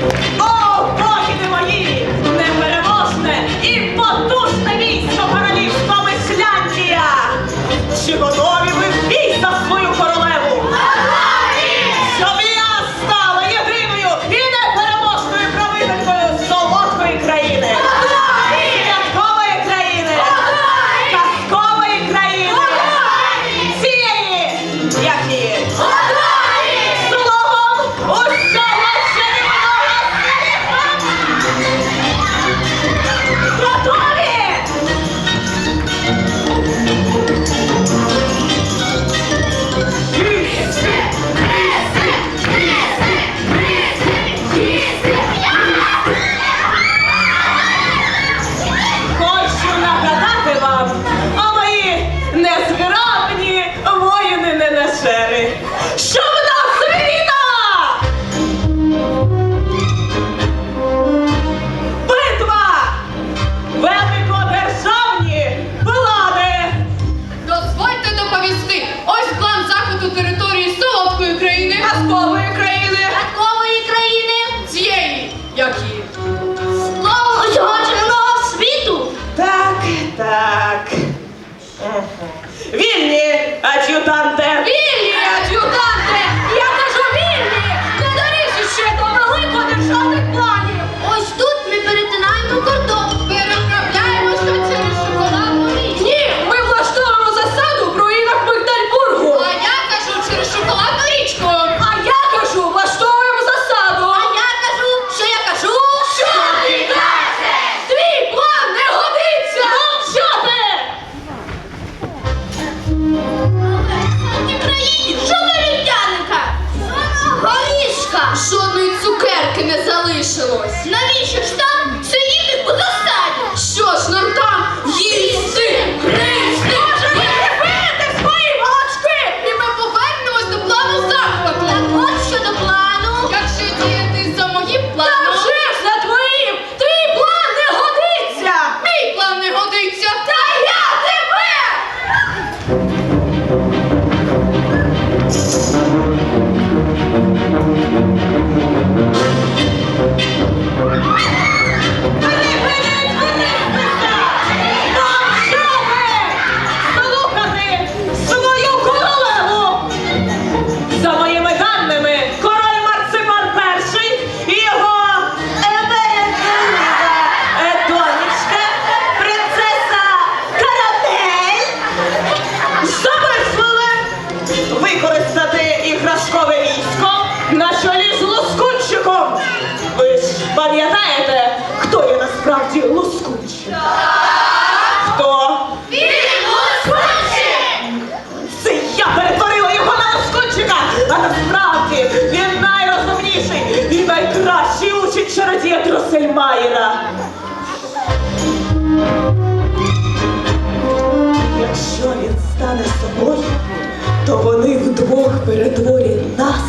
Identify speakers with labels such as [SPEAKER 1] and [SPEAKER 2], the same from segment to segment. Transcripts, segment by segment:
[SPEAKER 1] Thank you. любов, то вони вдвох перетворять нас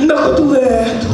[SPEAKER 1] на котлету.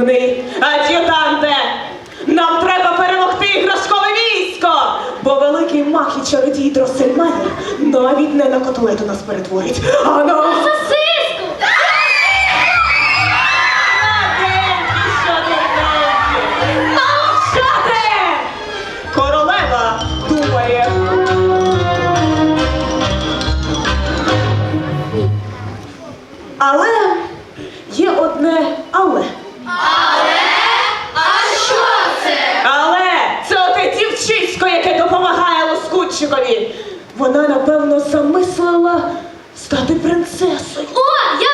[SPEAKER 1] сумний. Ад'ютанте, нам треба перемогти іграшкове військо, бо великий мах і чародій Дросельманія навіть не на котлету нас перетворить, а на... Ящикові. Вона, напевно, замислила стати принцесою.
[SPEAKER 2] О, я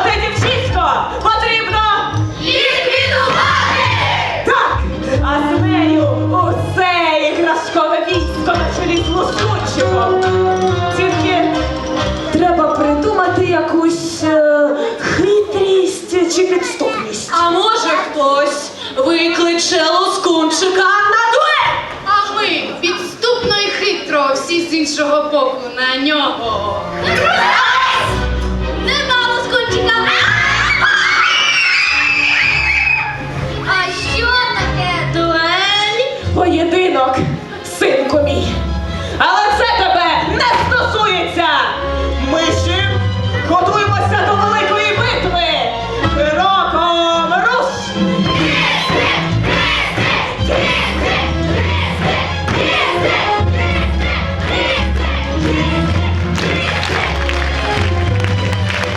[SPEAKER 1] Оте дівчисько потрібно
[SPEAKER 2] ліквідувати!
[SPEAKER 1] Так, а з нею усе іграшкове військо на чолі з лосучиком. Тільки треба придумати якусь е, хитрість чи підступність.
[SPEAKER 3] А може хтось викличе лоскунчика на дуель?
[SPEAKER 4] А ми підступно і хитро всі з іншого боку на нього.